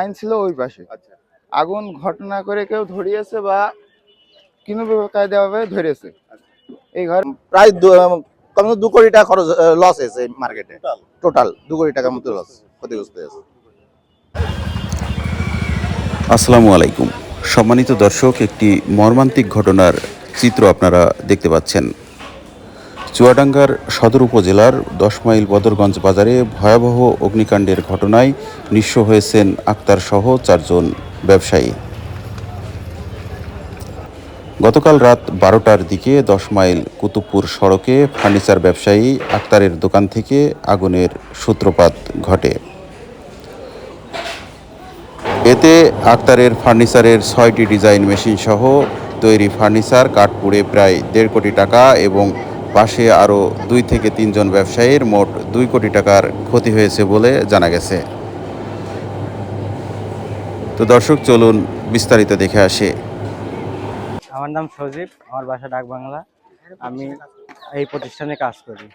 Line ছিল ওই পাশে। আচ্ছা। আগুন ঘটনা করে কেউ ধরিয়েছে বা কোনো কায়দাভাবে ধরেছে। এই ঘর প্রায় কমসে কম দু কোটি টাকা খরচ লস হয়েছে মার্কেটে টোটাল টোটাল দু কোটি টাকার মতো লস ক্ষতিগ্রস্ত হয়েছে। আসসালামু আলাইকুম। সম্মানিত দর্শক একটি মর্মান্তিক ঘটনার চিত্র আপনারা দেখতে পাচ্ছেন। চুয়াডাঙ্গার সদর উপজেলার দশ মাইল বদরগঞ্জ বাজারে ভয়াবহ অগ্নিকাণ্ডের ঘটনায় নিঃস্ব হয়েছেন আক্তার সহ চারজন ব্যবসায়ী। গতকাল রাত বারোটার দিকে দশ মাইল কুতুবপুর সড়কে ফার্নিচার ব্যবসায়ী আক্তারের দোকান থেকে আগুনের সূত্রপাত ঘটে। এতে আক্তারের ফার্নিচারের ছয়টি ডিজাইন মেশিন সহ তৈরি ফার্নিচার কাঠ পুড়ে প্রায় দেড় কোটি টাকা এবং পাশে আরও দুই থেকে তিনজন ব্যবসায়ীর মোট দুই কোটি টাকার ক্ষতি হয়েছে বলে জানা গেছে। তো দর্শক চলুন বিস্তারিত দেখে আসে। আমার নাম সজীব আমার বাসা ডাক বাংলা। আমি এই প্রতিষ্ঠানে কাজ করি।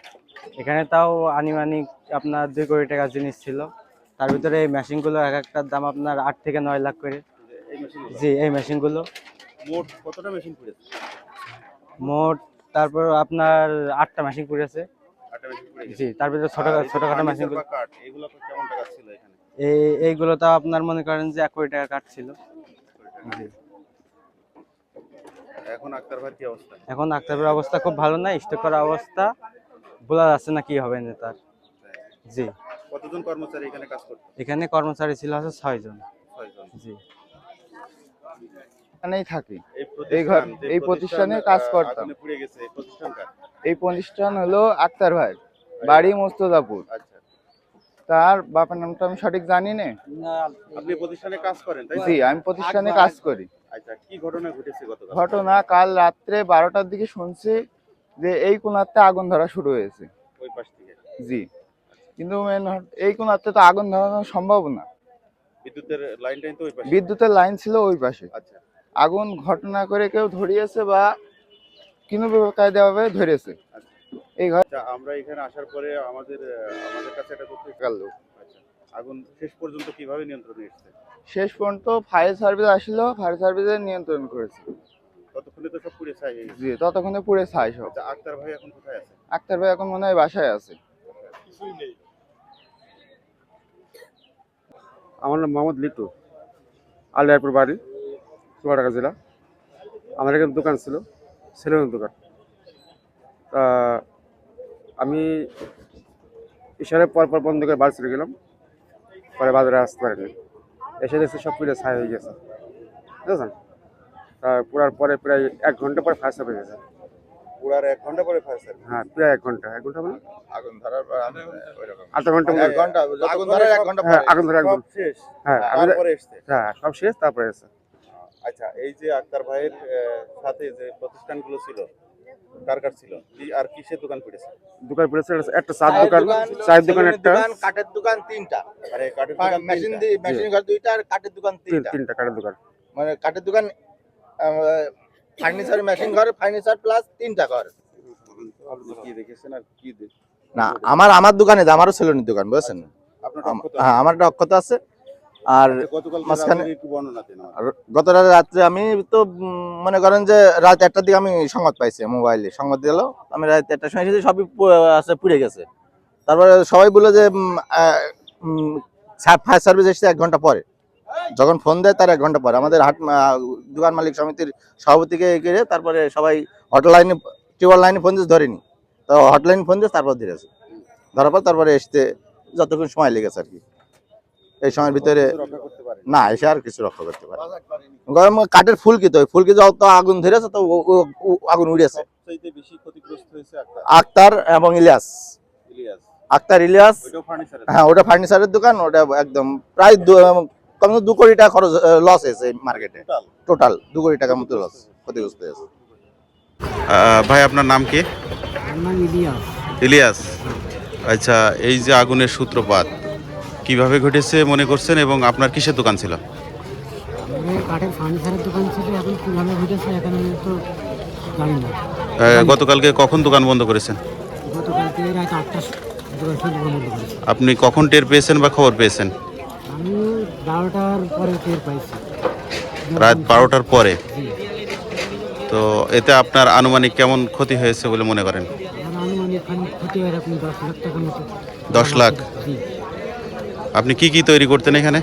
এখানে তাও আনুমানিক আপনার দুই কোটি টাকার জিনিস ছিল। তার ভিতরে এই মেশিনগুলো এক একটার দাম আপনার আট থেকে নয় লাখ করে। এই জি এই মেশিনগুলো। মোট কতটা মেশিন পড়েছে? মোট তারপর আপনার আটটা মেশিন মেশিন পড়ে গেছে। জি তার ভিতরে ছোট ছোটখাটো এই এইগুলো তো আপনার মনে করেন যে এক কোটি টাকা কাট ছিল। জি। এখন আক্তার কি অবস্থা? এখন আক্তারের অবস্থা খুব ভালো না স্টক করা অবস্থা। বোঝা যাচ্ছে না কি হবে না তার। জি। কতজন কর্মচারী এখানে কাজ করতো? এখানে কর্মচারী ছিল হচ্ছে ছয়জন। ছয়জন। জি। এখানেই থাকি। এই ঘর- এই প্রতিষ্ঠানে কাজ করতাম। এই প্রতিষ্ঠান হলো আক্তার ভাই বাড়ি মোস্তদাপুর। আচ্ছা। তার বাবার নামটা আমি সঠিক জানি না? আপনি প্রতিষ্ঠানে কাজ করেন তাই জি আমি প্রতিষ্ঠানে কাজ করি। আচ্ছা কি ঘটনা ঘটেছে গতকাল? ঘটনা কাল রাত্রে বারোটার দিকে শুনছি যে এই কোনাতে আগুন ধরা শুরু হয়েছে। ওই পাশ থেকে? জি। কিন্তু এই কোনাতে তো আগুন ধরানো সম্ভব না। বিদ্যুতের লাইন তো ওই পাশে। বিদ্যুতের লাইন ছিল ওই পাশে। আচ্ছা। আগুন ঘটনা করে কেউ ধরিয়েছে বা কোনো কায়দাভাবে ধরেছে। এই ঘর আচ্ছা আমরা এখানে আসার পরে আমাদের আমাদের কাছে একটা তথ্য গেল। আচ্ছা আগুন শেষ পর্যন্ত কীভাবে নিয়ন্ত্রণে এসেছে? শেষ পর্যন্ত ফায়ার সার্ভিস আসলো ফায়ার সার্ভিসের নিয়ন্ত্রণ করেছে। ততক্ষণে তো সব পুড়ে ছাই জি ততক্ষণে পুরে ছাই সব। আচ্ছা আক্তার ভাই এখন কোথায় আছে? আক্তার ভাই এখন মনে হয় বাসায় আছে। আমার নাম মোহাম্মদ লিটু আলিয়ারপুর বাড়ি। চুয়াডাঙ্গা জেলা। আমার এখানে দোকান ছিল সেলুনের দোকান। তা আমি ইশারে পর পর বন্ধ করে বাড়ি চলে গেলাম। পরে বাজারে আসতে পারিনি। এসে দেখছি সব পুরো ছাই হয়ে গেছে। বুঝেছেন? তা পুরার পরে প্রায় এক ঘণ্টা পরে ফায়ার সার্ভিস গেছে। পুরার এক ঘণ্টা পরে ফায়ার সার্ভিস হ্যাঁ প্রায় এক ঘণ্টা। এক ঘণ্টা মানে? আগুন ধরার আধা ঘণ্টা। ঘণ্টা আগুন ধরার এক ঘণ্টা হ্যাঁ আগুন ধরে একদম শেষ। হ্যাঁ আমি হ্যাঁ সব শেষ তারপরে এসে আচ্ছা এই যে আক্তার ভাইয়ের সাথে যে প্রতিষ্ঠানগুলো ছিল কার কার ছিল? কি- আর কিসের দোকান পড়েছে দোকান পড়েছে একটা চার দোকান চায়ের দোকান একটা। কাঠের দোকান তিনটা। মানে কাঠের দোকান মেশিন মেশিন ঘর দুইটা আর কাঠের দোকান তিনটা। তিনটা কাঠের দোকান। মানে কাঠের দোকান ফার্নিচার মেশিন ঘর ফার্নিচার প্লাস তিনটা ঘর। আপনি কি দেখেছেন আর কি না আমার আমার দোকানে আমারও সেলুনের দোকান বুঝছেন? হ্যাঁ আমার একটা অক্ষতা আছে। আর মাঝখানে- আমাদের। আর গত রাতে রাত্রে আমি তো মনে করেন যে রাত একটার দিকে আমি সংবাদ পাইছি মোবাইলে সংবাদ দিল আমি রাত একটার সময় এসেছি সবই আছে পুড়ে গেছে। তারপরে সবাই বলল যে ফায়ার সার্ভিস এসেছে এক ঘণ্টা পরে। যখন ফোন দেয় তার এক ঘণ্টা পরে। আমাদের হাট দোকান মালিক সমিতির সভাপতিকে গিয়ে তারপরে সবাই হটলাইনে টিউবওয়েল লাইনে ফোন দিয়েছে ধরেনি। তো হটলাইনে ফোন দিয়েছে তারপর ধরেছে। ধরার পর তারপরে এসতে যতক্ষণ সময় লেগেছে আর কি। এই সময়ের ভিতরে না এসে আর কিছু রক্ষা করতে পারে গরম কাঠের ফুলকি তো? ওই ফুলকি যত আগুন ধরেছে তো আগুন উড়েছে। আক্তার। আক্তার এবং ইলিয়াস। ইলিয়াস। আক্তার ইলিয়াস। হ্যাঁ ওটা ফার্নিচারের দোকান ওটা একদম প্রায় দু- কম দু কোটি টাকা খরচ লস হয়েছে মার্কেটে টোটাল টোটাল দু কোটি টাকার মতো লস ক্ষতিগ্রস্ত হয়েছে। ভাই আপনার নাম কি? ইলিয়াস। আচ্ছা এই যে আগুনের সূত্রপাত কীভাবে ঘটেছে মনে করছেন এবং আপনার কিসের দোকান ছিল? আমাদের কাঠের ফার্নিচারের দোকান ছিল এখন কীভাবে ঘটেছে এখানে তো জানি না। গতকালকে কখন দোকান বন্ধ করেছেন? গতকালকে রাত আটটা দোকান বন্ধ করেছে। আপনি কখন টের পেয়েছেন বা খবর পেয়েছেন? আমি বারোটার পরে টের পাইছি। রাত বারোটার পরে? তো এতে আপনার আনুমানিক কেমন ক্ষতি হয়েছে বলে মনে করেন? আনুমানিক ক্ষতি হয় এরকম দশ লাখ টাকার মতো। দশ লাখ? জি। আপনি কি কি তৈরি করতেন এখানে?